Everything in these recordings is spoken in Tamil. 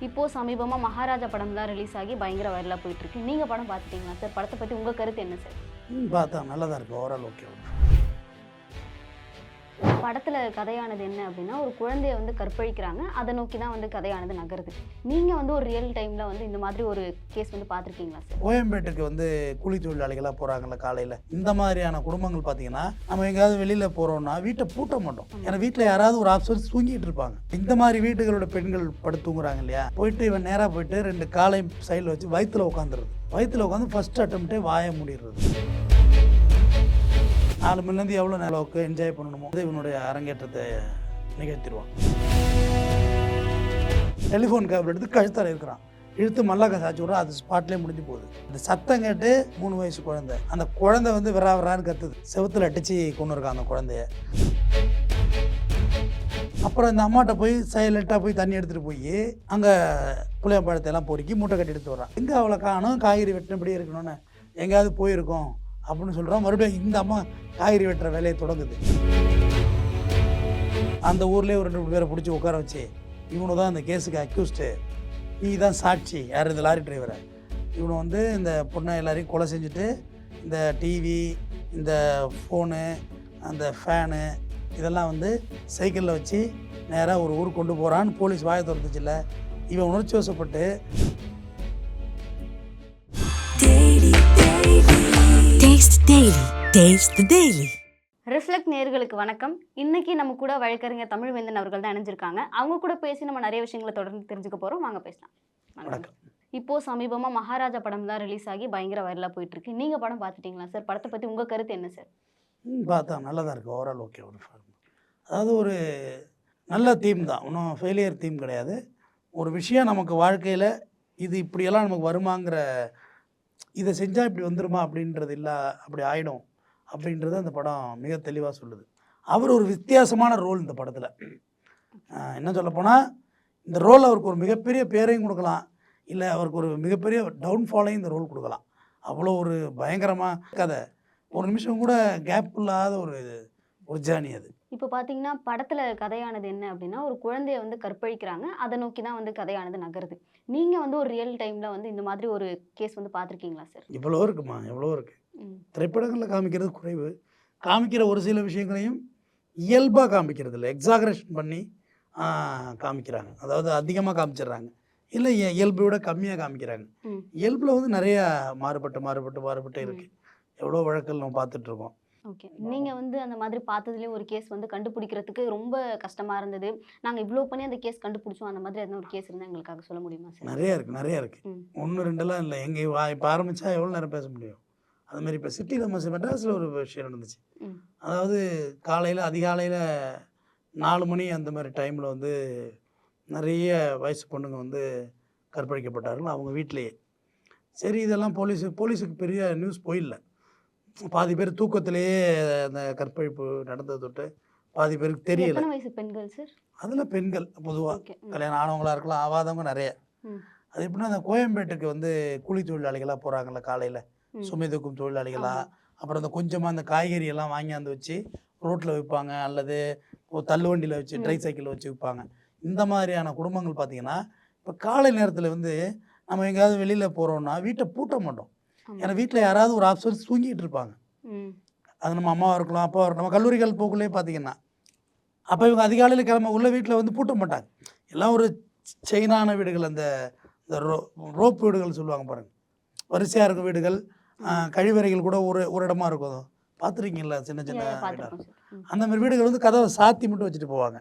இப்போது சமீபமாக மகாராஜா படம்லாம் ரிலீஸ் ஆகி பயங்கர வைரலாக போயிட்டுருக்கு நீங்கள் படம் பார்த்துட்டீங்களா? சார் படத்தை பற்றி உங்கள் கருத்து என்ன சார்? பார்த்தா நல்லா தான் இருக்குது ஓவரால் ஓகே படத்தில் கதையானது என்ன அப்படின்னா ஒரு குழந்தைய வந்து கற்பழிக்கிறாங்க. அதை நோக்கி தான் வந்து கதையானது நகருது. நீங்கள் வந்து ஒரு ரியல் டைமில் வந்து இந்த மாதிரி ஒரு கேஸ் வந்து பார்த்துருக்கீங்களா சார் கோயம்பேட்டுக்கு வந்து கூலி தொழிலாளிகளாக போகிறாங்கல்ல காலையில். இந்த மாதிரியான குடும்பங்கள் பார்த்தீங்கன்னா நம்ம எங்கேயாவது வெளியில் போகிறோம்னா வீட்டை பூட்ட மாட்டோம். ஏன்னா வீட்டில் யாராவது ஒரு ஆஃபீஸர் தூங்கிட்டு இருப்பாங்க. இந்த மாதிரி வீட்டுகளோட பெண்கள் படுத்து தூங்குறாங்க இல்லையா? போயிட்டு இவன் நேராக போயிட்டு ரெண்டு காலை சைடில் வச்சு வயிற்றுல உட்காந்துருது வயிற்றுல உட்காந்து ஃபர்ஸ்ட் அட்டம்ப்டே வாய மூடிடுறது. நாலு மணிலேருந்து எவ்வளோ அளவுக்கு என்ஜாய் பண்ணணுமோ அது இவனுடைய அரங்கேற்றத்தை நிகழ்த்திடுவான். டெலிஃபோன் கேபிள் எடுத்து கழுத்தால இருக்கிறான். இழுத்து மல்லாக்க சாச்சி விட்றா அது ஸ்பாட்லேயே முடிஞ்சு போகுது. இந்த சத்தம் கேட்டு மூணு வயசு குழந்தை. அந்த குழந்தை வந்து விரா விரான்னு கத்துது. செவுத்துல அடித்து கொண்டு இருக்கான் அந்த குழந்தைய. அப்புறம் இந்த அம்மாட்ட போய் சைலண்ட்டாக போய் தண்ணி எடுத்துகிட்டு போய் அங்கே புளியம்பழத்தை எல்லாம் பொறுக்கி மூட்டை கட்டி எடுத்து வர்றான். எங்கே அவளை காணும்? காய்கறி வெட்டினபடி இருக்கணும்னு. எங்கேயாவது போயிருக்கோம். அப்படின்னு சொல்கிறோம் மறுபடியும் இந்த அம்மா காய்கறி வெட்டுற வேலையை தொடங்குது. அந்த ஊர்லேயே ஒரு ரெண்டு மூணு பேரை பிடிச்சி உட்கார வச்சு இவனு தான் இந்த கேஸுக்கு அக்யூஸ்டு நீ தான் சாட்சி. யார் இந்த லாரி டிரைவரை இவனை வந்து இந்த பொண்ணை எல்லாரையும் கொலை செஞ்சுட்டு இந்த டிவி இந்த ஃபோனு அந்த ஃபேனு இதெல்லாம் வந்து சைக்கிளில் வச்சு நேராக ஒரு ஊருக்கு கொண்டு போகிறான்னு போலீஸ் வாயை திறந்துச்சுல்ல. இவன் உணர்ச்சி வசப்பட்டு Daily. Taste the Daily. Reflect நேர்களுக்கு வணக்கம். இன்னைக்கு நம்ம கூட வழக்கறிஞர் தமிழ்வேந்தன் அவர்கள் தான் இணைஞ்சிருக்காங்க. அவங்க கூட பேசி நம்ம நிறைய விஷயங்களை தொடர்ந்து தெரிஞ்சுக்க போகிறோம் வாங்க பேசலாம். வணக்கம். வணக்கம். இப்போது சமீபமாக மகாராஜா படம்லாம் ரிலீஸ் ஆகி பயங்கர வைரலாக போயிட்டுருக்கு நீங்கள் படம் பார்த்துட்டீங்களா சார் படத்தை பற்றி உங்கள் கருத்து என்ன சார் ம், பார்த்தா நல்லா தான் இருக்குது ஓவரால் ஓகே ஒரு. அதாவது ஒரு நல்ல தீம் தான். ஒன்றும் ஃபெயிலியர் தீம் கிடையாது. ஒரு விஷயம் நமக்கு வாழ்க்கையில் இது இப்படியெல்லாம் நமக்கு வருமாங்கிற இதை செஞ்சால் இப்படி வந்துருமா அப்படின்றது இல்லை அப்படி ஆயிடும் அப்படின்றது அந்த படம் மிக தெளிவாக சொல்லுது. அவர் ஒரு வித்தியாசமான ரோல் இந்த படத்தில். என்ன சொல்லப்போனால் இந்த ரோல் அவருக்கு ஒரு மிகப்பெரிய பேரையும் கொடுக்கலாம். இல்லை அவருக்கு ஒரு மிகப்பெரிய டவுன்ஃபாலையும் இந்த ரோல் கொடுக்கலாம். அவ்வளோ ஒரு பயங்கரமாக கதை. ஒரு நிமிஷம் கூட கேப் இல்லாத ஒரு ஒரு ஜேர்னி அது. இப்போ பார்த்தீங்கன்னா படத்தில் கதையானது என்ன அப்படின்னா ஒரு குழந்தைய வந்து கற்பழிக்கிறாங்க. அதை நோக்கி தான் வந்து கதையானது நகருது. நீங்கள் வந்து ஒரு ரியல் டைமில் வந்து இந்த மாதிரி ஒரு கேஸ் வந்து பார்த்துருக்கீங்களா சார் இவ்வளோ இருக்குமா? எவ்வளோ இருக்குது திரைப்படங்களில் காமிக்கிறது குறைவு. காமிக்கிற ஒரு சில விஷயங்களையும் இயல்பாக காமிக்கிறது இல்லை எக்ஸாகரேஷன் பண்ணி காமிக்கிறாங்க. அதாவது அதிகமாக காமிச்சிடுறாங்க. இல்லை இய- இயல்பை விட கம்மியாக காமிக்கிறாங்க. இயல்பில் வந்து நிறைய மாறுபட்டு மாறுபட்டு மாறுபட்டு இருக்குது எவ்வளோ வழக்கல் நம்ம பார்த்துட்ருக்கோம் ஓகே. நீங்கள் வந்து அந்த மாதிரி பார்த்ததுலேயே ஒரு கேஸ் வந்து கண்டுபிடிக்கிறதுக்கு ரொம்ப கஷ்டமாக இருந்தது. நாங்கள் இவ்வளோ பண்ணி அந்த கேஸ் கண்டுபிடிச்சோம். அந்த மாதிரி எதனா ஒரு கேஸ் இருந்தால் எங்களுக்காக சொல்ல முடியுமா சார்? நிறைய இருக்குது நிறைய இருக்குது. ஒன்று ரெண்டெல்லாம் இல்லை. எங்கே வா இப்போ ஆரம்பித்தா எவ்வளோ நேரம் பேச முடியும்? அது மாதிரி இப்போ சிட்டி நம்ம மெட்ராஸில் ஒரு விஷயம் நடந்துச்சு. அதாவது காலையில் அதிகாலையில் நாலு மணி அந்த மாதிரி டைமில் வந்து நிறைய வயசு பொண்ணுங்க வந்து கற்பழிக்கப்பட்டார்கள். அவங்க வீட்டிலேயே. சரி இதெல்லாம் போலீஸு போலீஸுக்கு பெரிய நியூஸ் போயிடல பாதி பேர் தூக்கத்திலேயே அந்த கற்பழிப்பு நடந்தது தொட்டு பாதி பேருக்கு தெரியல பெண்கள் சார் அதில் பெண்கள் பொதுவாக கல்யாணம் ஆனவங்களா இருக்கலாம் ஆகாதவங்க நிறைய. அது எப்படின்னா அந்த கோயம்பேட்டுக்கு வந்து கூலி தொழிலாளிகளாக போகிறாங்கல்ல காலையில். சுமை தூக்கும் தொழிலாளிகளா ஆமா. அப்புறம் அந்த கொஞ்சமாக அந்த காய்கறி எல்லாம் வாங்கியாந்து வச்சு ரோட்டில் விற்பாங்க அல்லது தள்ளுவண்டியில் வச்சு. ட்ரை சைக்கிளில் வச்சு விற்பாங்க இந்த மாதிரியான குடும்பங்கள் பார்த்தீங்கன்னா இப்போ காலை நேரத்தில் வந்து நம்ம எங்கேயாவது வெளியில் போகிறோம்னா வீட்டை பூட்ட மாட்டோம். ஏன்னா வீட்டில் யாராவது ஒரு ஆஃபீஸர் தூங்கிட்டு இருப்பாங்க. அது நம்ம அம்மாவாக இருக்கலாம் அப்பாவாக இருக்கலாம். நம்ம கல்லூரிகள் போக்குள்ளே பார்த்தீங்கன்னா அப்போ இவங்க அதிகாலையில் கிளம்ப உள்ள வீட்டில் வந்து பூட்ட மாட்டாங்க. எல்லாம் ஒரு செயினான வீடுகள் அந்த இந்த ரோ ரோப் வீடுகள் சொல்லுவாங்க பாருங்க. வரிசையாக இருக்கும் வீடுகள். கழிவறைகள் கூட ஒரு ஒரு இடமா இருக்கும். பார்த்துருக்கீங்களா சின்ன சின்ன. அந்த மாதிரி வீடுகள் வந்து கதவை சாத்தி மட்டும் வச்சுட்டு போவாங்க.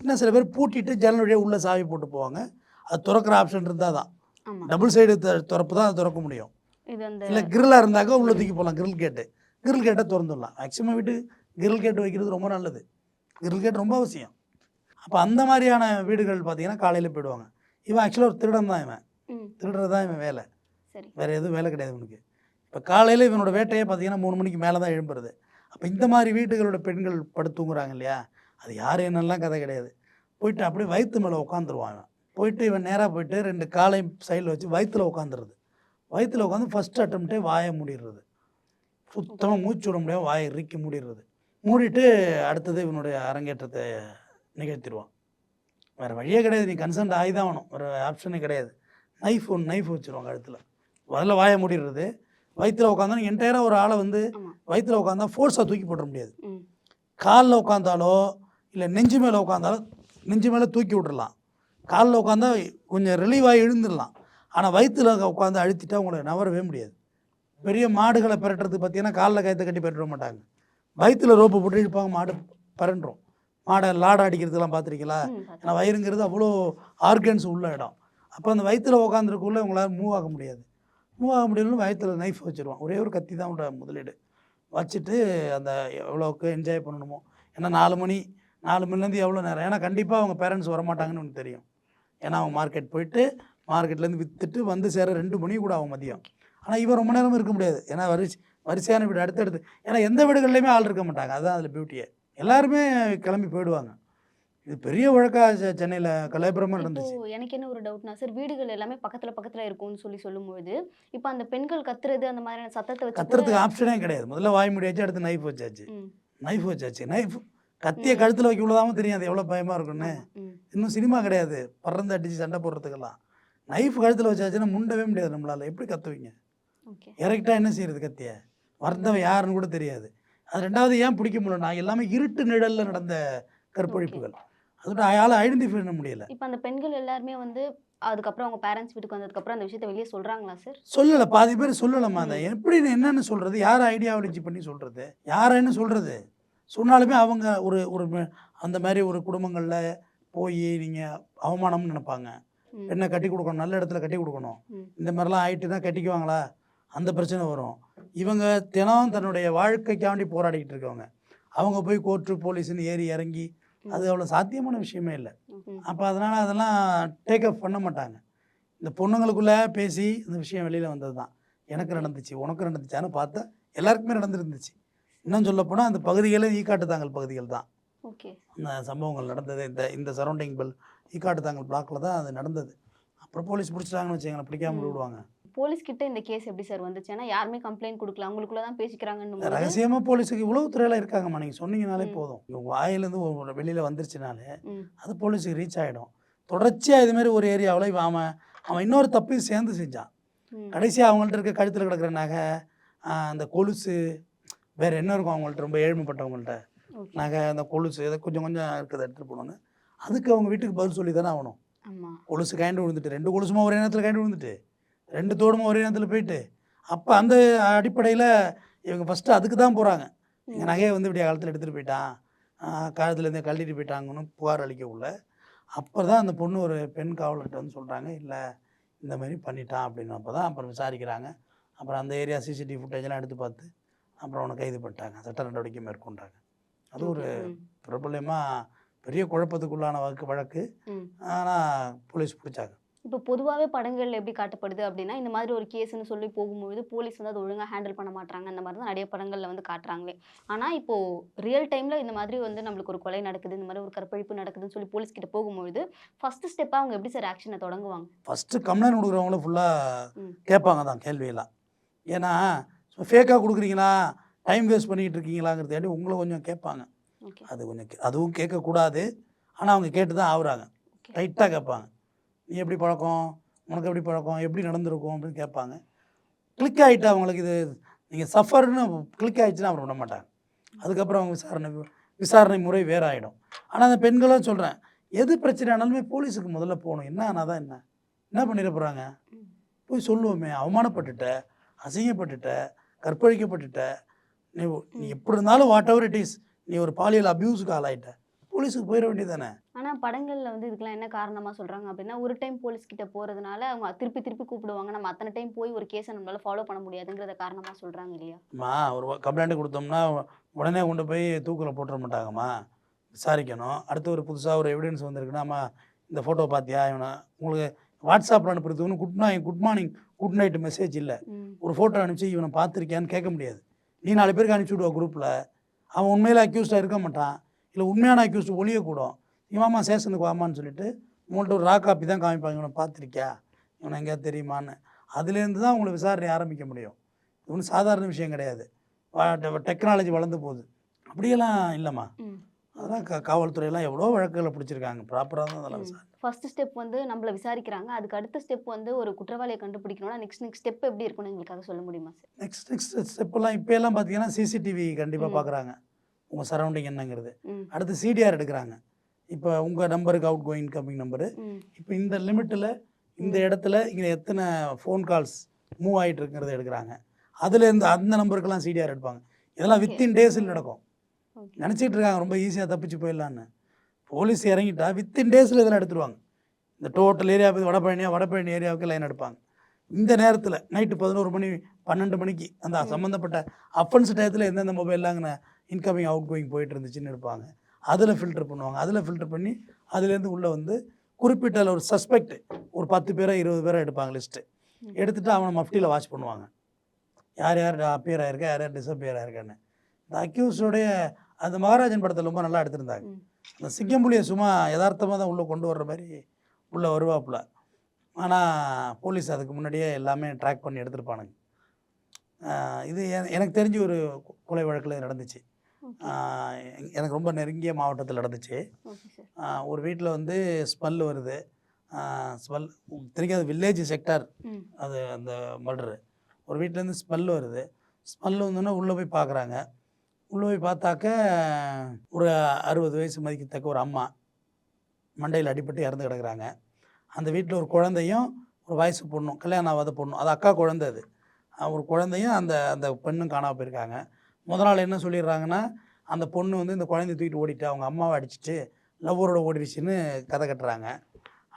இன்னும் சில பேர் பூட்டிட்டு ஜன்னல் வழியாக உள்ளே சாவி போட்டு போவாங்க. அது திறக்கிற ஆப்ஷன் இருந்தால் தான் டபுள் சைடு திறப்பு தான் அது திறக்க முடியும். இல்லை கிரில்லாக இருந்தாக்கா உள்ள தூக்கி போகலாம் கிரில் கேட்டு. கிரில் கேட்டை திறந்துடலாம். மேக்ஸிமம் வீட்டு கிரில் கேட்டு வைக்கிறது ரொம்ப நல்லது. கிரில் கேட் ரொம்ப அவசியம். அப்போ அந்த மாதிரியான வீடுகள் பார்த்தீங்கன்னா காலையில் போயிடுவாங்க. இவன் ஆக்சுவலாக ஒரு திருடன் தான் இவன். திருடுறது தான் இவன் வேலை. வேறு எதுவும் வேலை கிடையாது இவனுக்கு. இப்போ காலையில் இவனோட வேட்டையே பார்த்தீங்கன்னா மூணு மணிக்கு மேலே தான் எழும்புறது. அப்போ இந்த மாதிரி வீட்டுகளோட பெண்கள் படுத்து தூங்குறாங்க இல்லையா? அது யார் என்னெல்லாம் கதை கிடையாது. போயிட்டு அப்படியே வயிற்று மேலே உட்காந்துருவான் போயிட்டு இவன் நேராக போயிட்டு ரெண்டு காலை சைடில் வச்சு வயிற்றுல உட்காந்துருது வயிற்றுல உட்காந்து ஃபஸ்ட் அட்டம்ப்டே வாயை மூடிடுறது. சுத்தமாக மூச்சு விட முடியாம வாயை இறுக்கி மூடிடுறது. மூடிட்டு அடுத்தது இவனுடைய அரங்கேற்றத்தை நிகழ்த்திடுவான். வேறு வழியே கிடையாது. நீ கன்சென்ட் ஆகி தான் ஆகணும். வேறு ஆப்ஷனே கிடையாது. நைஃப் ஒன்று நைஃப் வச்சுருவோம் கழுத்தில். முதல்ல வாயை மூடிடுறது. வயிற்றுல உட்காந்தா என்டையராக ஒரு ஆளை வந்து. வயிற்றுல உட்காந்தா ஃபோர்ஸாக தூக்கி போட முடியாது. காலில் உட்காந்தாலோ இல்லை நெஞ்சு மேலே உட்காந்தாலோ நெஞ்சு மேலே தூக்கி விட்டுறலாம். காலில் உட்காந்தா கொஞ்சம் ரிலீவ் ஆகி எழுந்துடலாம் ஆனால் வயிற்றுல உட்காந்து அழுத்திட்டா உங்களை நவரவே முடியாது. பெரிய மாடுகளை பிரட்டுறதுக்கு பார்த்தீங்கன்னா காலில் கயத்தை கட்டி பிரட்ட மாட்டாங்க. வயிற்றுல ரோப்பு போட்டு இழுப்பாங்க மாடு பரண்டுரும். மாடை லாடம் அடிக்கிறதுலாம் பார்த்துருக்கீங்களா. ஏன்னா வயிறுங்கிறது அவ்வளோ ஆர்கன்ஸ் உள்ள இடம். அப்போ அந்த வயிற்றுல உட்காந்துருக்குள்ள உங்களால் மூவ் ஆக முடியாது. மூவ் ஆக முடியலன்னு வயிற்றுல நைஃப் வச்சுருவான் ஒரே ஒரு கத்தி தான் உண்ட முதலீடு. வச்சுட்டு அந்த எவ்வளோக்கு என்ஜாய் பண்ணணுமோ. ஏன்னா நாலு மணி நாலு மணிலேருந்து எவ்வளோ நேரம்? ஏன்னா கண்டிப்பாக அவங்க பேரண்ட்ஸ் வரமாட்டாங்கன்னு உனக்கு தெரியும். ஏன்னா அவங்க மார்க்கெட் போயிட்டு மார்க்கெட்லேருந்து விற்றுட்டு வந்து சேர ரெண்டு மணி கூட ஆகும் மதியம். ஆனால் இவன் ரொம்ப நேரமும் இருக்க முடியாது. ஏன்னா வரிசை வரிசையான வீடு அடுத்தடுத்து ஏன்னா எந்த வீடுகள்லையுமே ஆள் இருக்க மாட்டாங்க. அதுதான் அதில் பியூட்டியே எல்லாருமே கிளம்பி போயிடுவாங்க. இது பெரிய வழக்கா சென்னையில் கலைபுரமாக இப்போ நடந்துச்சு. எனக்கு என்ன ஒரு டவுட்னா சார் வீடுகள் எல்லாமே பக்கத்துல பக்கத்துல இருக்கும்னு சொல்லி சொல்லும்பொழுது இப்போ அந்த பெண்கள் கத்துறது அந்த மாதிரியான சத்தத்தை வச்சு கத்துறதுக்கு ஆப்ஷனே கிடையாது. முதல்ல வாய் முடியாச்சு அடுத்து நைஃப் வச்சாச்சு. நைஃப் வச்சாச்சு. நைஃப் கத்தியை கழுத்தில் வைக்க உள்ளதாம தெரியும் அது எவ்வளோ பயமாக இருக்குன்னு இன்னும் சினிமா கிடையாது. பறந்து அடித்து சண்டை போடுறதுக்கெல்லாம். நைஃப் கழுத்தில் வச்சாச்சுன்னா முண்டவே முடியாது நம்மளால். எப்படி கத்துவீங்க? இறக்கிட்டா என்ன செய்யறது கத்தியை? வந்தவன் யாருன்னு கூட தெரியாது. அது ரெண்டாவது ஏன் பிடிக்க முடியல? நான் எல்லாமே இருட்டு நிழலில் நடந்த கற்பழிப்புகள். அதோட அயால் ஐடென்டிஃபை பண்ண முடியல. இப்போ அந்த பெண்கள் எல்லாருமே வந்து அதுக்கப்புறம் அவங்க பேரண்ட்ஸ் வீட்டுக்கு வந்ததுக்கப்புறம் அந்த விஷயத்தை வெளியே சொல்றாங்களா சார் சொல்லலை. பாதி பேர் சொல்லலாமா அதை. எப்படி என்னன்னு சொல்கிறது யார் ஐடியாலஜி பண்ணி சொல்கிறது யாருன்னு சொல்கிறது சொன்னாலுமே அவங்க ஒரு ஒரு அந்த மாதிரி ஒரு குடும்பங்களில் போய் நீங்கள் அவமானம்னு நினைப்பாங்க. பெண்ணை கட்டி கொடுக்கணும்? நல்ல இடத்துல கட்டி கொடுக்கணும். இந்த மாதிரிலாம் ஆயிட்டுனா கட்டிக்குவாங்களா? அந்த பிரச்சனை வரும். இவங்க தினம் தன்னுடைய வாழ்க்கைக்காண்டி போராடிக்கிட்டு இருக்கவங்க. அவங்க போய் கோர்ட்டு போலீஸ்னு ஏறி இறங்கி அது அவ்வளோ சாத்தியமான விஷயமே இல்லை. அப்போ அதனால் அதெல்லாம் டேக் அப் பண்ண மாட்டாங்க. இந்த பொண்ணுங்களுக்குள்ளே பேசி இந்த விஷயம் வெளியில் வந்தது தான். எனக்கு நடந்துச்சு உனக்கு நடந்துச்சான்னு பார்த்தா எல்லாருக்குமே நடந்துருந்துச்சு. இன்னும் சொல்லப்போனால் அந்த பகுதிகளே ஈக்காட்டுத்தாங்கல் பகுதிகள் தான். ஓகே. அந்த சம்பவங்கள் நடந்தது இந்த இந்த சரௌண்டிங் பெல் ஈக்காட்டுத்தாங்கல் பிளாக்கில் தான் அது நடந்தது. அப்புறம் போலீஸ் பிடிச்சிட்டாங்கன்னு வச்சுக்கோங்களேன் பிடிக்காம ம். விடுவாங்க. போலீஸ் கிட்ட இந்த கேஸ் எப்படி சார் வந்துச்சு? ஏன்னா யாருமே கம்ப்ளைண்ட் கொடுக்கல அவங்களுக்குள்ள தான் பேசிக்கிறாங்கன்னு ரகசியமாக போலீஸுக்கு உளவுத்துறையில் இருக்காங்கம்மா. நீங்கள் சொன்னீங்கனாலே. போதும். இவங்க வாயிலேருந்து ஒரு வெளியில் வந்துருச்சுனாலே அது போலீஸுக்கு ரீச் ஆகிடும் தொடர்ச்சியாக இதுமாரி ஒரு ஏரியாவில் இவன் அவன் அவன் இன்னொரு தப்பையும் சேர்ந்து செஞ்சான். கடைசியாக அவங்கள்ட்ட இருக்க கழுத்தில் கிடக்கிற நகை அந்த கொலுசு வேறு என்ன இருக்கும் அவங்கள்ட்ட? ரொம்ப ஏழ்மைப்பட்டவங்கள்ட்ட. நகை அந்த கொலுசு இதை கொஞ்சம் கொஞ்சம் இருக்கிறத எடுத்துகிட்டு போகணுன்னு அதுக்கு அவங்க வீட்டுக்கு பதில் சொல்லி தானே ஆகணும் கொலுசு கைண்டு விழுந்துட்டு ரெண்டு கொலுசுமா ஒரே நேரத்தில் கைண்டு விழுந்துட்டு ரெண்டு தோடுமா ஒரே நேரத்தில் போயிட்டு அப்போ அந்த அடிப்படையில் இவங்க ஃபஸ்ட்டு அதுக்கு தான் போகிறாங்க எங்கள் நகையை வந்து இப்படி காலத்தில் எடுத்துகிட்டு போயிட்டான். காலத்துலேருந்து கழட்டிட்டு போயிட்டாங்கன்னு புகார் அளிக்கக்குள்ள அப்போ தான் அந்த பொண்ணு ஒரு பெண் காவலர்கிட்ட வந்து சொல்கிறாங்க இல்லை இந்த மாதிரி பண்ணிட்டான் அப்படின்னு. அப்போ தான் அப்புறம் விசாரிக்கிறாங்க. அப்புறம் அந்த ஏரியா சிசிடிவி ஃபுட்டேஜெல்லாம் எடுத்து பார்த்து அப்புறம் அவனை கைது பண்ணிட்டாங்க. சட்ட நடவடிக்கை மேற்கொண்டாங்க. அது ஒரு பிரபலமாக பெரிய குழப்பத்துக்குள்ளான வழக்கு. வழக்கு. ஆனால் போலீஸ் பிடிச்சாங்க. இப்போ பொதுவாகவே படங்கள்ல எப்படி காட்டப்படுது அப்படின்னா இந்த மாதிரி ஒரு கேஸ்னு சொல்லி போகும்பொழுது போலீஸ் வந்து அதை ஒழுங்கா ஹேண்டில் பண்ண மாட்டாங்க அந்த மாதிரி தான் நிறைய படங்கள்ல வந்து காட்டுறாங்களே. ஆனா இப்போ ரியல் டைம்ல இந்த மாதிரி வந்து நம்மளுக்கு ஒரு கொலை நடக்குது இந்த மாதிரி ஒரு கற்பழிப்பு நடக்குதுன்னு சொல்லி போலீஸ் கிட்ட போகும்பொழுது ஃபர்ஸ்ட் ஸ்டெப்பா அவங்க எப்படி சார் ஆக்ஷனை தொடங்குவாங்க? ஃபஸ்ட்டு கம்ப்ளைண்ட் கொடுக்குறவங்கள ஃபுல்லாக. கேட்பாங்க தான் கேள்வியெல்லாம். ஏன்னா ஃபேக்காக கொடுக்குறீங்களா? டைம் வேஸ்ட் பண்ணிக்கிட்டு இருக்கீங்களாங்கிறதாண்டி உங்களை கொஞ்சம் கேட்பாங்க. அது கொஞ்சம் அதுவும் கேட்கக்கூடாது. ஆனால் அவங்க கேட்டு தான் ஆகுறாங்க. டைட்டாக கேட்பாங்க. நீ எப்படி பழக்கம்? உனக்கு எப்படி பழக்கம்? எப்படி நடந்திருக்கும்? அப்படின்னு கேட்பாங்க. கிளிக் ஆகிட்டு அவங்களுக்கு இது நீங்கள் சஃபர்னு கிளிக் ஆகிடுச்சுன்னா அப்புறம் விட மாட்டாங்க. அதுக்கப்புறம் அவங்க விசாரணை விசாரணை முறை வேற ஆகிடும் ஆனால் அந்த பெண்களும் சொல்கிறேன் எது பிரச்சனை ஆனாலுமே போலீஸுக்கு முதல்ல போகணும். என்ன ஆனால் தான் என்ன? என்ன பண்ணிட போகிறாங்க. போய் சொல்லுவோமே. அவமானப்பட்டுட்ட அசிங்கப்பட்டுட்ட கற்பழிக்கப்பட்டுட்ட நீ நீ எப்படி இருந்தாலும் வாட் எவர் இட் இஸ் நீ ஒரு பாலியல் அபியூஸுக்கு ஆளாயிட்ட. போலீஸுக்கு போயிட வேண்டியதானே ஆனா படங்கள்ல வந்து இதுக்கெல்லாம் என்ன காரணமா சொல்றாங்க அப்படின்னா ஒரு டைம் போலீஸ் கிட்ட போறதுனால அவங்க திருப்பி திருப்பி கூப்பிடுவாங்க. நம்ம அத்தனை டைம் போய் ஒரு கேஸை நம்மளால ஃபாலோ பண்ண முடியாதுங்கிறத காரணமா சொல்றாங்க இல்லையா? அம்மா ஒரு கம்ப்ளைண்ட் கொடுத்தோம்னா உடனே கொண்டு போய் தூக்கில் போட்டுற மாட்டாங்கம்மா. விசாரிக்கணும். அடுத்து ஒரு புதுசாக ஒரு எவிடன்ஸ் வந்திருக்குன்னா அம்மா இந்த ஃபோட்டோ பார்த்தியா இவனை உங்களுக்கு வாட்ஸ்அப்பில் அனுப்புறது ஒன்று good morning good morning good night message இல்லை. ஒரு ஃபோட்டோ அனுப்பிச்சு இவனை பார்த்துருக்கியான்னு கேட்க முடியாது. நீ நாலு பேருக்கு அனுப்பிச்சி விடுவா குரூப்பில் அவன் உண்மையில் அக்யூஸ்டாக இருக்க மாட்டான். இல்லை உண்மையான அக்யூஸ்ட் ஒழியக்கூடும். இவாமா சேஷனுக்கு வாமான்னு சொல்லிட்டு உங்கள்கிட்ட ஒரு ரா காப்பி தான் காமிப்பாங்க. இவனை பார்த்துருக்கியா? இவனை எங்கேயாவது தெரியுமான்னு. அதுலேருந்து தான் உங்களை விசாரணை ஆரம்பிக்க முடியும். இது ஒன்றும் சாதாரண விஷயம் கிடையாது. டெக்னாலஜி வளர்ந்து போகுது. அப்படியெல்லாம் இல்லைம்மா. அதெல்லாம் கா காவல்துறையெல்லாம் எவ்வளோ வழக்குகளை பிடிச்சிருக்காங்க. ப்ராப்பராக தான் அதெல்லாம் சார் ஃபர்ஸ்ட் ஸ்டெப் வந்து நம்மள விசாரிக்கிறாங்க. அதுக்கு அடுத்த ஸ்டெப் வந்து ஒரு குற்றவாளியை கண்டுபிடிக்கணும்னா நெக்ஸ்ட் நெக்ஸ்ட் ஸ்டெப் எப்படி இருக்கும்னு எங்களுக்காக சொல்ல முடியுமா சார் நெக்ஸ்ட் நெக்ஸ்ட் ஸ்டெப்பெல்லாம் இப்போ எல்லாம் பார்த்தீங்கன்னா சிசிடிவி கண்டிப்பாக. பார்க்குறாங்க உங்கள் சரௌண்டிங் என்னங்கிறது. அடுத்து சிடிஆர் எடுக்கிறாங்க. இப்போ உங்கள் நம்பருக்கு அவுட் கோயிங் கம்மிங் நம்பரு இப்போ இந்த லிமிட்டில் இந்த இடத்துல இங்கே எத்தனை ஃபோன் கால்ஸ் மூவ் ஆகிட்டு இருக்குங்கிறத எடுக்கிறாங்க. அதுலேருந்து அந்த நம்பருக்கெல்லாம் சிடிஆர் எடுப்பாங்க. இதெல்லாம். வித்தின் டேஸில் நடக்கும். நினச்சிட்டு இருக்காங்க ரொம்ப ஈஸியாக தப்பிச்சு போயிடலான்னு. போலீஸ் இறங்கிட்டா வித்தின் டேஸில் இதெல்லாம் எடுத்துருவாங்க. இந்த டோட்டல் ஏரியா போய் வடபழனியா வடபழனி ஏரியாவுக்கு லைன் எடுப்பாங்க. இந்த நேரத்தில் நைட்டு பதினோரு மணி பன்னெண்டு மணிக்கு அந்த. சம்மந்தப்பட்ட அஃபென்ஸ் டயத்தில் எந்தெந்த மொபைல்லாங்கண்ணே இன்கமிங் அவுட் கோயிங் போயிட்டு இருந்துச்சுன்னு எடுப்பாங்க. அதில் ஃபில்டர் பண்ணுவாங்க. அதில் ஃபில்டர் பண்ணி அதுலேருந்து உள்ளே வந்து குறிப்பிட்ட ஒரு சஸ்பெக்ட் ஒரு பத்து பேரோ இருபது பேரோ எடுப்பாங்க லிஸ்ட்டு ம். எடுத்துட்டு அவனை மஃப்டியில் வாட்ச் பண்ணுவாங்க. யார் யார் அப்பியர் ஆயிருக்கா யார் யார் டிசப்பியர் ஆயிருக்கான்னு. இந்த அக்யூஸோடைய அந்த மகாராஜன் படத்தில் ரொம்ப நல்லா எடுத்திருந்தாங்க. அந்த சிங்கம்புலியை சும்மா யதார்த்தமாக தான் உள்ளே கொண்டு வர்ற மாதிரி உள்ளே வருவாப்புல. ஆனால் போலீஸ் அதுக்கு முன்னாடியே எல்லாமே ட்ராக் பண்ணி எடுத்திருப்பானுங்க. இது எனக்கு தெரிஞ்சு ஒரு கொலை வழக்கில் நடந்துச்சு. எனக்கு ரொம்ப நெருங்கிய மாவட்டத்தில் நடந்துச்சு. ஒரு வீட்டில் வந்து ஸ்மெல் வருது. ஸ்மெல் தெரியாது வில்லேஜ் செக்டார் அது அந்த மர்டரு. ஒரு வீட்டிலேருந்து ஸ்மெல் வருது. ஸ்மெல் வந்தோன்னே உள்ளே போய் பார்க்குறாங்க. உள்ளே போய் பார்த்தாக்க ஒரு அறுபது வயசு மதிக்கத்தக்க ஒரு அம்மா மண்டையில் அடிபட்டு இறந்து கிடக்குறாங்க. அந்த வீட்டில் ஒரு குழந்தையும் ஒரு வயசு பொண்ணும் கல்யாணம் ஆகாத பொண்ணும் அது அக்கா குழந்தை அது. ஒரு குழந்தையும் அந்த அந்த பெண்ணும் காணாம போயிருக்காங்க. முதல் நாள் என்ன சொல்லிடுறாங்கன்னா அந்த பொண்ணு வந்து இந்த குழந்தைய தூக்கிட்டு ஓடிட்டு அவங்க அம்மாவை அடிச்சுட்டு லவ்வரோட ஓடிடுச்சுன்னு கதை கட்டுறாங்க.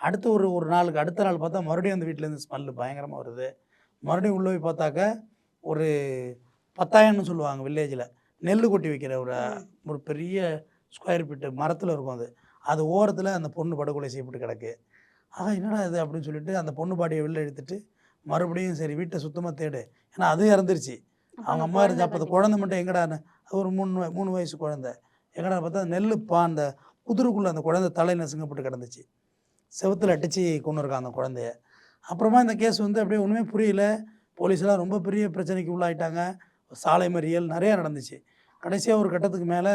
அடுத்து ஒரு ஒரு நாளுக்கு அடுத்த நாள் பார்த்தா மறுபடியும் அந்த வீட்டிலேருந்து ஸ்மெல்லு பயங்கரமாக வருது. மறுபடியும் உள்ளே போய் பார்த்தாக்க ஒரு பத்தாயம்னு சொல்லுவாங்க வில்லேஜில் நெல் கொட்டி வைக்கிற ஒரு ஒரு பெரிய ஸ்கொயர் ஃபீட்டு மரத்தில் இருக்கும் அது. அது ஓரத்தில் அந்த பொண்ணு படுகொலை செய்யப்பட்டு கிடக்கு. ஆக என்னடா இது அப்படின்னு சொல்லிட்டு அந்த பொண்ணு பாடியை வெளில எடுத்துட்டு மறுபடியும் சரி வீட்டை சுத்தமாக தேடு. ஏன்னா அது இறந்துருச்சு. அவங்க அம்மா இருந்து அப்போ அந்த குழந்தை மட்டும் எங்கடான்னு அது ஒரு மூணு மூணு வயசு குழந்தை. எங்கடா பார்த்தா நெல் பா அந்த குதிரைக்குள்ளே அந்த குழந்தை தலை நசுங்கப்பட்டு கிடந்துச்சு. செவுத்துல அடித்து கொண்டு இருக்கான் அந்த குழந்தைய. அப்புறமா இந்த கேஸ் வந்து அப்படியே ஒன்றுமே புரியல. போலீஸ்லாம் ரொம்ப பெரிய பிரச்சனைக்கு உள்ளாயிட்டாங்க. சாலை மறியல் நிறையா நடந்துச்சு. கடைசியாக ஒரு கட்டத்துக்கு மேலே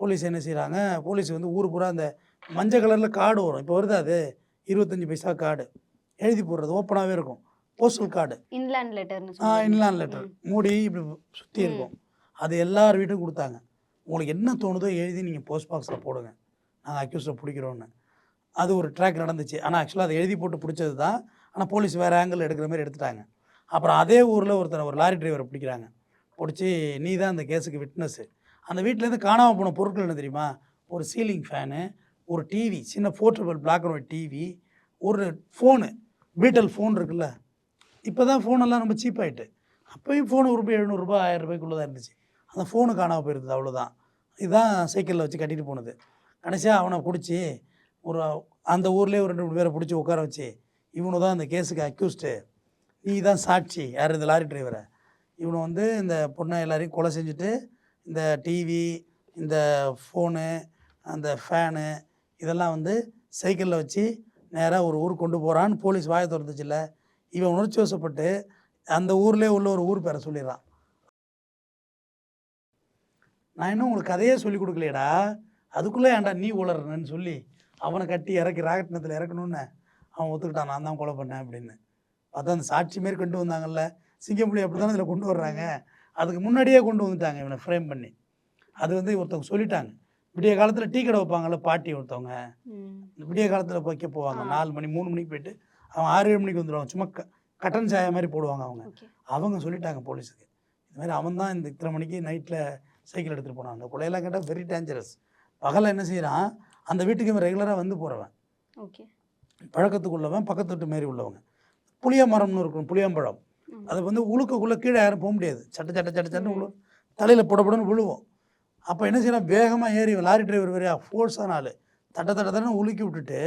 போலீஸ் என்ன செய்கிறாங்க போலீஸ் வந்து ஊர் பூரா அந்த மஞ்சள் கலரில் கார்டு வரும். இப்போ வருது அது? இருபத்தஞ்சி பைசா கார்டு. எழுதி போடுறது. ஓப்பனாகவே இருக்கும். போஸ்டல் கார்டு இன்லேண்ட் லெட்டர்னு ஆ இன்லான் லெட்டர் மூடி இப்படி சுற்றி இருக்கும். அது எல்லார் வீட்டுக்கும் கொடுத்தாங்க. உங்களுக்கு என்ன தோணுதோ எழுதி நீங்கள் போஸ்ட் பாக்ஸில் போடுங்க. நாங்கள் அக்யூஸில் பிடிக்கிறோன்னு அது ஒரு ட்ராக் நடந்துச்சு. ஆனால் ஆக்சுவலாக அதை எழுதி போட்டு பிடிச்சது தான் ஆனால் போலீஸ் வேறு ஆங்கிள் எடுக்கிற மாதிரி எடுத்துட்டாங்க. அப்புறம் அதே ஊரில் ஒருத்தர் ஒரு லாரி டிரைவரை பிடிக்கிறாங்க. பிடிச்சி நீ தான் அந்த கேஸுக்கு விட்னஸ்ஸு அந்த வீட்டிலேருந்து காணாமல் போன பொருட்கள் என்ன தெரியுமா? ஒரு சீலிங் ஃபேனு ஒரு டிவி சின்ன portable black and white TV ஒரு ஃபோனு பீட்டல் ஃபோன் இருக்குல்ல. இப்போ தான் ஃபோனெல்லாம் ரொம்ப சீப் ஆயிட்டு. அப்போயும் ஃபோனு ஒரு ரூபாய் எழுநூறுபா ஆயிரம் ரூபாய்க்குள்ளே தான் இருந்துச்சு. அந்த ஃபோனு காணாமல் போயிருந்தது அவ்வளோதான் இதுதான் சைக்கிளில் வச்சு கட்டிட்டு போனது. கடைசியாக அவனை பிடிச்சி ஒரு அந்த ஊர்லேயே ஒரு ரெண்டு மூணு பேரை பிடிச்சி உட்கார வச்சு இவனு தான் அந்த கேஸுக்கு அக்யூஸ்டு நீ தான் சாட்சி. யார் இந்த லாரி டிரைவரை இவனை வந்து இந்த பொண்ணை எல்லாரையும் கொலை செஞ்சுட்டு இந்த டிவி இந்த ஃபோனு அந்த ஃபேனு இதெல்லாம் வந்து சைக்கிளில் வச்சு நேராக ஒரு ஊர் கொண்டு போகிறான்னு போலீஸ் வாயை திறந்துச்சுல்ல இவன் உணர்ச்சி வசப்பட்டு அந்த ஊர்லேயே உள்ள ஒரு ஊர் பேரை சொல்லிடுறான். நான் இன்னும் உங்களுக்கு கதையே சொல்லி கொடுக்கலையடா. அதுக்குள்ளே ஏன்டா நீ உளறணுன்னு சொல்லி அவனை கட்டி இறக்கி ராகட்டினத்தில் இறக்கணுன்னு அவன் ஒத்துக்கிட்டான். நான் தான் கொலை பண்ணேன் அப்படின்னு. பார்த்தா அந்த சாட்சி மாரி கொண்டு வந்தாங்கல்ல. சிங்கப்புலி அப்படி தானே இதில் கொண்டு வர்றாங்க? அதுக்கு முன்னாடியே கொண்டு வந்துட்டாங்க இவனை ஃப்ரேம் பண்ணி. அது வந்து ஒருத்தவங்க சொல்லிட்டாங்க. விடிய காலத்தில் டீ கடை வைப்பாங்கல்ல பாட்டி ஒருத்தவங்க. விடிய காலத்தில் வைக்க போவாங்க. நாலு மணி மூணு மணிக்கு போயிட்டு அவன் ஆறு ஏழு மணிக்கு வந்துடுவாங்க சும்மா கட்டன் சாய மாதிரி போடுவாங்க அவங்க. அவங்க சொல்லிட்டாங்க போலீஸுக்கு. இந்த மாதிரி அவன் தான் இந்த இத்தனை மணிக்கு நைட்டில் சைக்கிள் எடுத்துகிட்டு போனான். அந்த கொலையெல்லாம் கேட்டால் வெரி டேஞ்சரஸ் பகலில் என்ன செய்கிறான் அந்த வீட்டுக்கு இவன் ரெகுலராக வந்து போகிறவன் ஓகே. பழக்கத்துக்குள்ளவன் பக்கத்து வீட்டு மாரி உள்ளவங்க. புளிய மரம்னு இருக்கும் புளியம்பழம். அது வந்து உழுக்கக்குள்ளே கீழே யாரும் போக முடியாது. சட்ட சட்ட சட்ட சட்டை விழு தலையில் புடப்புடன்னு விழுவோம் அப்போ என்ன செய்யலாம்? வேகமாக ஏறி லாரி டிரைவர் வேறையா ஃபோர்ஸான ஆள். தட்ட தட்ட தட்டன்னு உலுக்கி விட்டுட்டு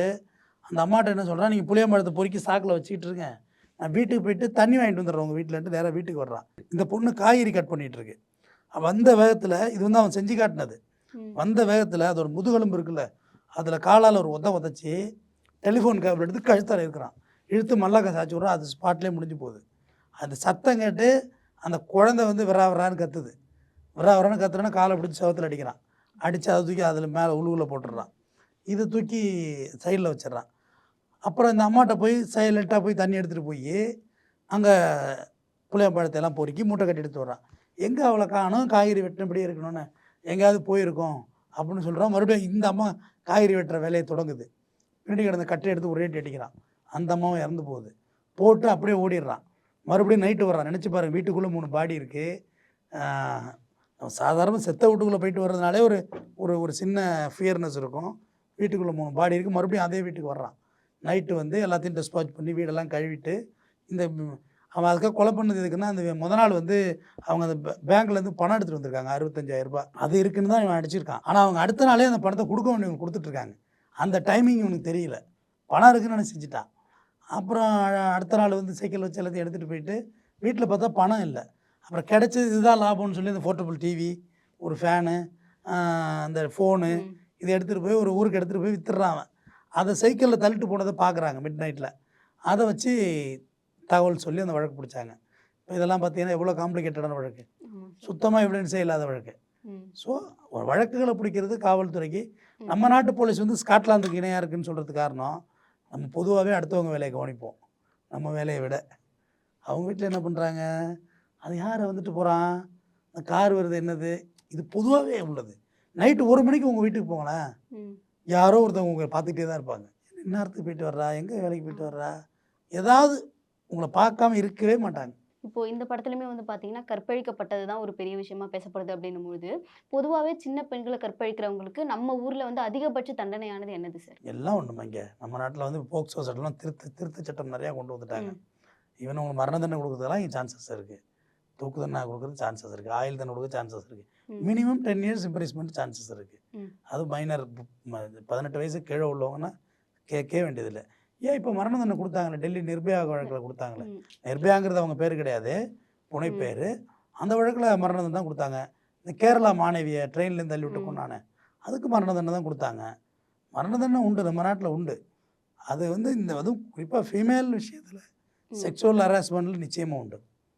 அந்த அம்மாட்ட என்ன சொல்கிறான் நீங்கள் புளியம்பழத்தை பொறுக்கி சாக்கில் வச்சுக்கிட்டு இருங்க. நான் வீட்டுக்கு போயிட்டு தண்ணி வாங்கிட்டு வந்துடுறேன் உங்கள் வீட்டிலேருந்து நேராக வீட்டுக்கு வர்றான். இந்த பொண்ணு காய்கறி கட் பண்ணிகிட்டு இருக்கு. வந்த வேகத்தில் இது வந்து அவன் செஞ்சு காட்டினது. வந்த வேகத்தில் அதோட முதுகெலும்பு இருக்குல்ல அதில் காலால் ஒரு உத உதச்சி டெலிஃபோன் கேபிள் எடுத்து கழுத்தால் இருக்கிறான் இழுத்து மல்லாக்க சாச்சி விட்றான். அது ஸ்பாட்லேயே முடிஞ்சு போகுது. அந்த சத்தம் கேட்டு அந்த குழந்தை வந்து விராவரான்னு கத்துது. விரா விரான்னு கத்துறேன்னா காலை பிடிச்சி சவத்தில் அடிக்கிறான். அடித்து அதை தூக்கி அதில் மேலே உழுவில் போட்டுடுறான். இதை தூக்கி சைடில் வச்சிடுறான். அப்புறம் இந்த அம்மாட்ட போய் சைலண்ட்டாக போய் தண்ணி எடுத்துகிட்டு போய் அங்கே புளியம்பழத்தை எல்லாம் பொறுக்கி மூட்டை கட்டி எடுத்து வர்றான். எங்கே அவளை காணும்? காய்கறி வெட்டினபடியே இருக்கணும்னு. எங்கேயாவது போயிருக்கோம் அப்படின்னு சொல்கிறான் மறுபடியும் இந்த அம்மா காய்கறி வெட்டுற வேலையை தொடங்குது. பின்னாடி கிடந்த கட்டை எடுத்து ஒரே அடிக்கிறான். அந்த அம்மாவும் இறந்து போகுது. போட்டு அப்படியே ஓடிடுறான். மறுபடியும் நைட்டு வர்றான். நினச்சி பாருங்க வீட்டுக்குள்ளே மூணு பாடி இருக்குது சாதாரண செத்த வீட்டுக்குள்ளே போயிட்டு வர்றதுனாலே ஒரு ஒரு ஒரு சின்ன ஃபியர்னஸ் இருக்கும். வீட்டுக்குள்ளே மூணு பாடி இருக்குது மறுபடியும் அதே வீட்டுக்கு வர்றான். நைட்டு வந்து எல்லாத்தையும் டிஸ்பாச் பண்ணி வீடெல்லாம் கழுவிட்டு இந்த அவன் அதுக்காக கொலை பண்ணது எதுக்குன்னா அந்த முத நாள் வந்து அவங்க அந்த பேங்க்லேருந்து பணம் எடுத்துகிட்டு வந்திருக்காங்க. அறுபத்தஞ்சாயிரம் ரூபாய். அது இருக்குன்னு தான் இவன் அடிச்சிருக்கான். ஆனால் அவங்க அடுத்த நாளே அந்த பணத்தை கொடுக்க வேண்டியவங்க கொடுத்துட்ருக்காங்க அந்த டைமிங் இவனுக்கு தெரியல. பணம் இருக்குன்னு நினச்சி செஞ்சுட்டான். அப்புறம் அடுத்த நாள் வந்து சைக்கிள் வச்சு எல்லாத்தையும் எடுத்துகிட்டு போயிட்டு வீட்டில் பார்த்தா பணம் இல்லை அப்புறம் கிடைச்சது இதுதான் லாபம்னு சொல்லி இந்த போர்ட்டபிள் டிவி ஒரு ஃபேனு அந்த ஃபோனு. இதை எடுத்துகிட்டு போய் ஒரு ஊருக்கு எடுத்துகிட்டு போய் வித்துடுறான் அவன் அதை சைக்கிளில் தள்ளிட்டு போனதை பார்க்குறாங்க மிட் நைட்டில் அதை வச்சு தகவல் சொல்லி அந்த வழக்கு பிடிச்சாங்க இப்போ இதெல்லாம் பார்த்தீங்கன்னா எவ்வளோ காம்ப்ளிகேட்டடான வழக்கு. சுத்தமாக எவிடன்ஸே இல்லாத வழக்கு. ஸோ வழக்குகளை பிடிக்கிறது காவல்துறைக்கு. நம்ம நாட்டு போலீஸ் வந்து ஸ்காட்லாந்துக்கு இணையாக இருக்குன்னு சொல்கிறது காரணம் நம்ம பொதுவாகவே அடுத்தவங்க வேலையை கவனிப்போம். நம்ம வேலையை விட. அவங்க வீட்டில் என்ன பண்ணுறாங்க அது யாரை வந்துட்டு போகிறான் அந்த கார் வருது என்னது? இது பொதுவாகவே உள்ளது. நைட்டு ஒரு மணிக்கு உங்கள் வீட்டுக்கு போங்களேன். யாரோ ஒருத்தவங்க உங்களை பார்த்துக்கிட்டே தான் இருப்பாங்க. என்ன நேரத்துக்கு போயிட்டு வர்றா? எங்கே வேலைக்கு போயிட்டு வர்றா? ஏதாவது உங்களை பார்க்காம இருக்கவே மாட்டாங்க. இப்போ இந்த படத்துலையுமே வந்து பார்த்தீங்கன்னா கற்பழிக்கப்பட்டது தான் ஒரு பெரிய விஷயமா பேசப்படுது அப்படின்னும் பொழுது பொதுவாகவே சின்ன பெண்களை கற்பழிக்கிறவங்களுக்கு நம்ம ஊர்ல வந்து அதிகபட்ச தண்டனையானது என்னது சார்? எல்லாம் ஒன்றுமா இங்கே நம்ம நாட்டில் வந்து போக்சோ சட்டம்லாம் திருத்த திருத்த சட்டம் நிறையா கொண்டு வந்துட்டாங்க. ஈவன் உங்களுக்கு மரண தண்டனை கொடுக்குறதுலாம் சான்சஸ் இருக்குது தூக்கு தண்டனை கொடுக்குறது சான்சஸ் இருக்குது ஆயுள் தண்டனை கொடுக்க சான்சஸ் இருக்குது. Minimum ten years imprisonment chances இருக்குது. அது மைனர் பதினெட்டு வயசு கீழே உள்ளவங்கன்னா கேட்கவே வேண்டியதில்லை. ஏன் இப்போ மரண தண்டனை கொடுத்தாங்களே? டெல்லி நிர்பயா வழக்கில் கொடுத்தாங்களே. நிர்பயாங்கிறது அவங்க பேர் கிடையாது. புனை பேர். அந்த வழக்கில் மரண தண்டனை தான் கொடுத்தாங்க. இந்த கேரளா மாணவியை ட்ரெயின்லேருந்து தள்ளி விட்டு. கொண்டானே அதுக்கு மரண தண்டனை தான் கொடுத்தாங்க. மரண தண்டனை உண்டு. நம்ம நாட்டில் உண்டு. அது வந்து இந்த அதுவும் குறிப்பாக ஃபீமேல் விஷயத்தில். செக்ஷுவல் ஹராஸ்மெண்ட்டில் நிச்சயமாக உண்டு.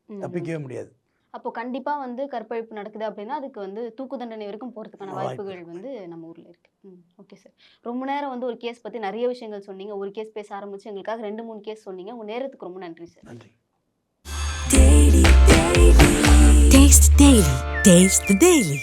தப்பிக்கவே முடியாது. அப்போ கண்டிப்பா வந்து கற்பழிப்பு நடக்குது அப்படின்னா அதுக்கு வந்து தூக்கு தண்டனை வரைக்கும் போறதுக்கான வாய்ப்பு வாய்ப்புகள். வந்து நம்ம ஊர்ல இருக்கு. ம் ஓகே சார் ரொம்ப நேரம் வந்து ஒரு கேஸ் பத்தி நிறைய விஷயங்கள் சொன்னீங்க. ஒரு கேஸ் பேச ஆரம்பிச்சு எங்களுக்காக ரெண்டு மூணு கேஸ் சொன்னீங்க. உங்க நேரத்துக்கு ரொம்ப நன்றி சார் நன்றி. Taste the Daily. Taste the Daily.